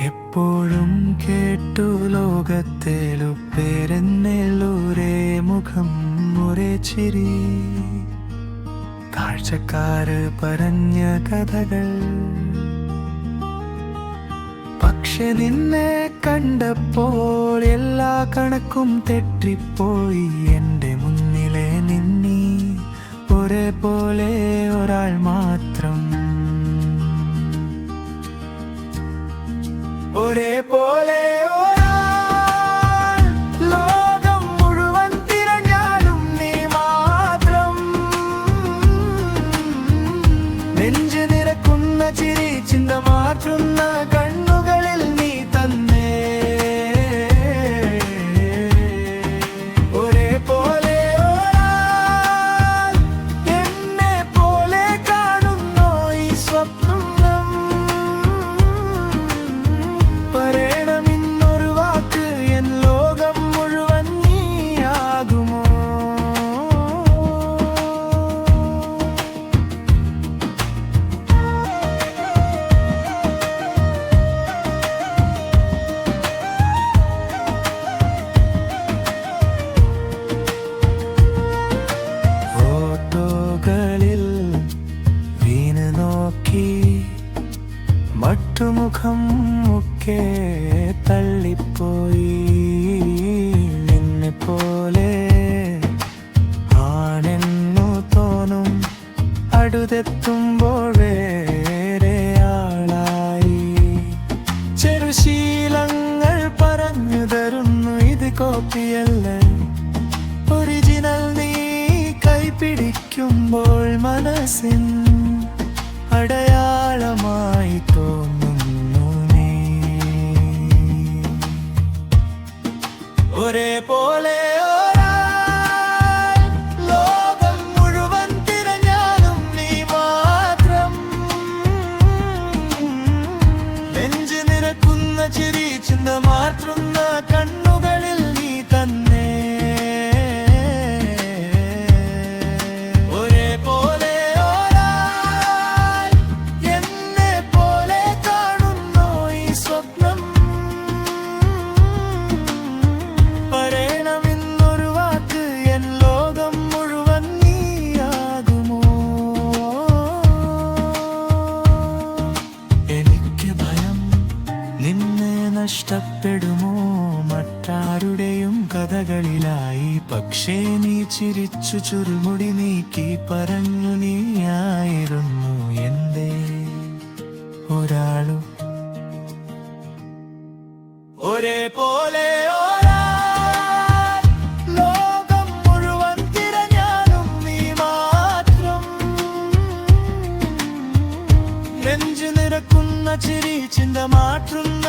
പലപ്പോഴും കേട്ടു ലോകത്തേലു പേരെന്നേലൂരേ മുഖം ഒരേ ചിരി. കാഴ്ചക്കാര് പറഞ്ഞ കഥകൾ. പക്ഷെ നിന്നെ കണ്ടപ്പോൾ എല്ലാ കണക്കും തെറ്റിപ്പോയി. എന്റെ മുന്നിലെ നിന്നി ഒരേപോലെ ഒരാൾ മാത്രം ലോകം മുഴുവൻ തിരഞ്ഞാലും നീ മാത്രം. ചിരി ചിന്ത മാറ്റുന്ന കണ്ണുകളിൽ മട്ടുമുഖം ഒക്കെ തള്ളിപ്പോയി. നിന്നെ പോലെ ആണെന്നു തോന്നും. അടുതെത്തുമ്പോൾ വേറെ ആളായി. ചെറുശീലങ്ങൾ പറഞ്ഞു തരുന്നു. ഇത് കോപ്പിയല്ല. ഒറിജിനൽ നീ കൈപിടിക്കുമ്പോൾ മനസ്സിൻ ഒരേപോലെ നഷ്ടപ്പെടുമോ മറ്റാരുടെയും കഥകളിലായി. പക്ഷേ നീ ചിരിച്ചു ചുരുമുടി നീക്കി പറഞ്ഞു നീയായിരുന്നു എന്തേ ഒരാളും. ഒരേ പോലെ ചിരി ചിന്ത മാറ്റുന്ന